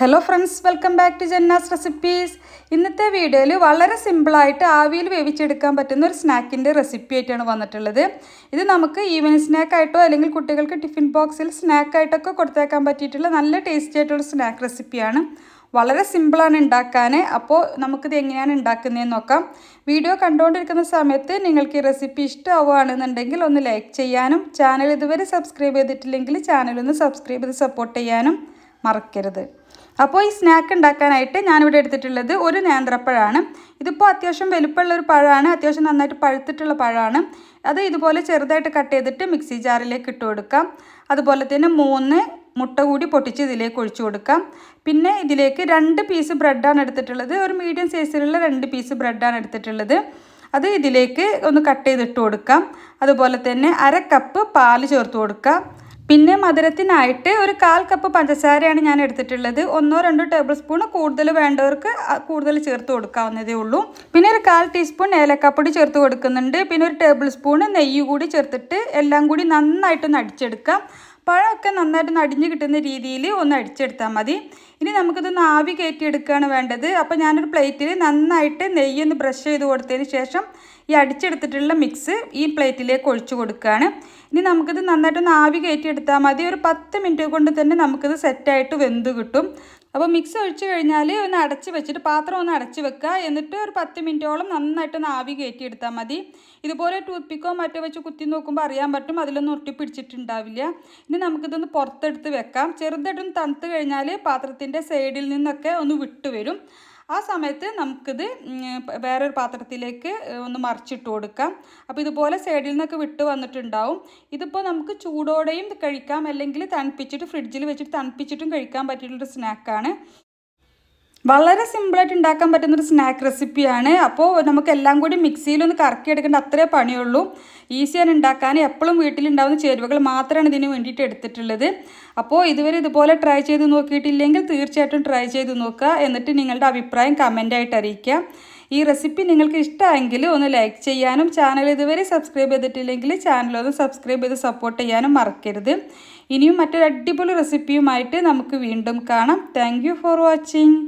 Hello friends welcome back to Janna's recipes ഇന്നത്തെ വീഡിയോയിൽ വളരെ സിമ്പിളായിട്ട് ആവിയിൽ വേവിച്ചെടുക്കാൻ പറ്റുന്ന ഒരു സ്നാക്കിന്റെ റെസിപ്പി ആയിട്ടാണ് വന്നിട്ടുള്ളത്. ഇത് നമുക്ക് ഈവനിങ് സ്നാക്കായിട്ടോ അല്ലെങ്കിൽ കുട്ടികൾക്ക് ടിഫിൻ ബോക്സിൽ സ്നാക്കായിട്ടൊക്കെ കൊടുത്തേക്കാൻ പറ്റിയിട്ടുള്ള നല്ല ടേസ്റ്റി ആയിട്ടുള്ള സ്നാക്ക് റെസിപ്പിയാണ് വളരെ സിമ്പിളാണ് ഉണ്ടാക്കാൻ അപ്പോൾ നമുക്കിത് എങ്ങനെയാണ് ഉണ്ടാക്കുന്നതെന്ന് നോക്കാം. വീഡിയോ കണ്ടുകൊണ്ടിരിക്കുന്ന സമയത്ത് നിങ്ങൾക്ക് ഈ റെസിപ്പി ഇഷ്ടമാവുകയാണെന്നുണ്ടെങ്കിൽ ഒന്ന് ലൈക്ക് ചെയ്യാനും ചാനൽ ഇതുവരെ സബ്സ്ക്രൈബ് ചെയ്തിട്ടില്ലെങ്കിൽ ചാനലൊന്ന് സബ്സ്ക്രൈബ് ചെയ്ത് സപ്പോർട്ട് ചെയ്യാനും. മറക്കരുത്. അപ്പോൾ ഈ സ്നാക്ക് ഉണ്ടാക്കാനായിട്ട് ഞാനിവിടെ എടുത്തിട്ടുള്ളത് ഒരു നേന്ത്രപ്പഴമാണ് ഇതിപ്പോൾ അത്യാവശ്യം വലുപ്പമുള്ള ഒരു പഴമാണ്. അത്യാവശ്യം നന്നായിട്ട് പഴുത്തിട്ടുള്ള പഴമാണ്. അത് ഇതുപോലെ ചെറുതായിട്ട് കട്ട് ചെയ്തിട്ട് മിക്സി ജാറിലേക്ക് ഇട്ട് കൊടുക്കാം. അതുപോലെ തന്നെ മൂന്ന് മുട്ട കൂടി പൊട്ടിച്ച് ഇതിലേക്ക് ഒഴിച്ചു കൊടുക്കാം. പിന്നെ ഇതിലേക്ക് രണ്ട് പീസ് ബ്രെഡാണ് എടുത്തിട്ടുള്ളത്. ഒരു മീഡിയം സൈസിലുള്ള രണ്ട് പീസ് ബ്രെഡാണ് എടുത്തിട്ടുള്ളത്. അത് ഇതിലേക്ക് ഒന്ന് കട്ട് ചെയ്തിട്ട് കൊടുക്കാം. അതുപോലെ തന്നെ അര കപ്പ് പാൽ ചേർത്ത് കൊടുക്കാം. പിന്നെ മധുരത്തിനായിട്ട് ഒരു കാൽ കപ്പ് പഞ്ചസാരയാണ് ഞാൻ എടുത്തിട്ടുള്ളത്. ഒന്നോ രണ്ടോ ടേബിൾ സ്പൂൺ കൂടുതൽ വേണ്ടവർക്ക് കൂടുതൽ ചേർത്ത് കൊടുക്കാവുന്നതേ ഉള്ളൂ. പിന്നെ ഒരു കാൽ ടീസ്പൂൺ ഏലക്കാപ്പൊടി ചേർത്ത് കൊടുക്കുന്നുണ്ട്. പിന്നെ ഒരു ടേബിൾ സ്പൂൺ നെയ്യ് കൂടി ചേർത്തിട്ട് എല്ലാം കൂടി നന്നായിട്ടൊന്ന് അടിച്ചെടുക്കാം. പഴമൊക്കെ നന്നായിട്ട് നടിഞ്ഞ് കിട്ടുന്ന രീതിയിൽ ഒന്ന് അടിച്ചെടുത്താൽ മതി. ഇനി നമുക്കിതൊന്ന് ആവി കയറ്റിയെടുക്കുകയാണ് വേണ്ടത്. അപ്പോൾ ഞാനൊരു പ്ലേറ്റിൽ നന്നായിട്ട് നെയ്യൊന്ന് ബ്രഷ് ചെയ്ത് കൊടുത്തതിന് ശേഷം ഈ അടിച്ചെടുത്തിട്ടുള്ള മിക്സ് ഈ പ്ലേറ്റിലേക്ക് ഒഴിച്ചു കൊടുക്കുകയാണ്. ഇനി നമുക്കിത് നന്നായിട്ടൊന്ന് ആവി കയറ്റിയെടുത്താൽ മതി. ഒരു പത്ത് മിനിറ്റ് കൊണ്ട് തന്നെ നമുക്കിത് സെറ്റായിട്ട് വെന്ത് കിട്ടും. അപ്പോൾ മിക്സ് ഒഴിച്ച് കഴിഞ്ഞാൽ ഒന്ന് അടച്ച് വെച്ചിട്ട് പാത്രം ഒന്ന് അടച്ച് വെക്കുക. എന്നിട്ട് ഒരു പത്ത് മിനിറ്റോളം നന്നായിട്ട് ആവി കയറ്റിയെടുത്താൽ മതി. ഇതുപോലെ ടൂത്ത് പിക്കോ മറ്റോ വെച്ച് കുത്തി നോക്കുമ്പോൾ അറിയാൻ പറ്റും. അതിലൊന്നും ഒട്ടി പിടിച്ചിട്ടുണ്ടാവില്ല ഇനി നമുക്കിതൊന്ന് പുറത്തെടുത്ത് വെക്കാം. ചെറുതായിട്ടൊന്ന് തണുത്ത് കഴിഞ്ഞാൽ പാത്രത്തിന്റെ സൈഡിൽ നിന്നൊക്കെ ഒന്ന് വിട്ട് വരും ആ സമയത്ത് നമുക്കിത് വേറൊരു പാത്രത്തിലേക്ക് ഒന്ന് മറിച്ചിട്ട് കൊടുക്കാം. അപ്പോൾ ഇതുപോലെ സൈഡിൽ നിന്നൊക്കെ വിട്ട് വന്നിട്ടുണ്ടാവും. ഇതിപ്പോൾ നമുക്ക് ചൂടോടെയും കഴിക്കാം. അല്ലെങ്കിൽ തണുപ്പിച്ചിട്ട് ഫ്രിഡ്ജിൽ വെച്ചിട്ട് തണുപ്പിച്ചിട്ടും കഴിക്കാൻ പറ്റിയിട്ടുള്ളൊരു സ്നാക്കാണ് വളരെ സിമ്പിളായിട്ട് ഉണ്ടാക്കാൻ പറ്റുന്ന ഒരു സ്നാക്ക് റെസിപ്പിയാണ് അപ്പോൾ നമുക്ക് എല്ലാം കൂടി മിക്സിയിലൊന്ന് കറക്കിയെടുക്കേണ്ട അത്രേ പണിയുള്ളൂ. ഈസിയാണ് ഉണ്ടാക്കാൻ. എപ്പോഴും വീട്ടിലുണ്ടാകുന്ന ചേരുവകൾ മാത്രമാണ് ഇതിന് വേണ്ടിയിട്ട് എടുത്തിട്ടുള്ളത്. അപ്പോൾ ഇതുവരെ ഇതുപോലെ ട്രൈ ചെയ്ത് നോക്കിയിട്ടില്ലെങ്കിൽ തീർച്ചയായിട്ടും ട്രൈ ചെയ്ത് നോക്കുക. എന്നിട്ട് നിങ്ങളുടെ അഭിപ്രായം കമന്റായിട്ട് അറിയിക്കുക. ഈ റെസിപ്പി നിങ്ങൾക്ക് ഇഷ്ടമെങ്കിൽ ഒന്ന് ലൈക്ക് ചെയ്യാനും ചാനൽ ഇതുവരെ സബ്സ്ക്രൈബ് ചെയ്തിട്ടില്ലെങ്കിൽ ചാനലൊന്ന് സബ്സ്ക്രൈബ് ചെയ്ത് സപ്പോർട്ട് ചെയ്യാനും മറക്കരുത്. ഇനിയും മറ്റൊരു അടിപൊളി റെസിപ്പിയുമായിട്ട് നമുക്ക് വീണ്ടും കാണാം. Thank for watching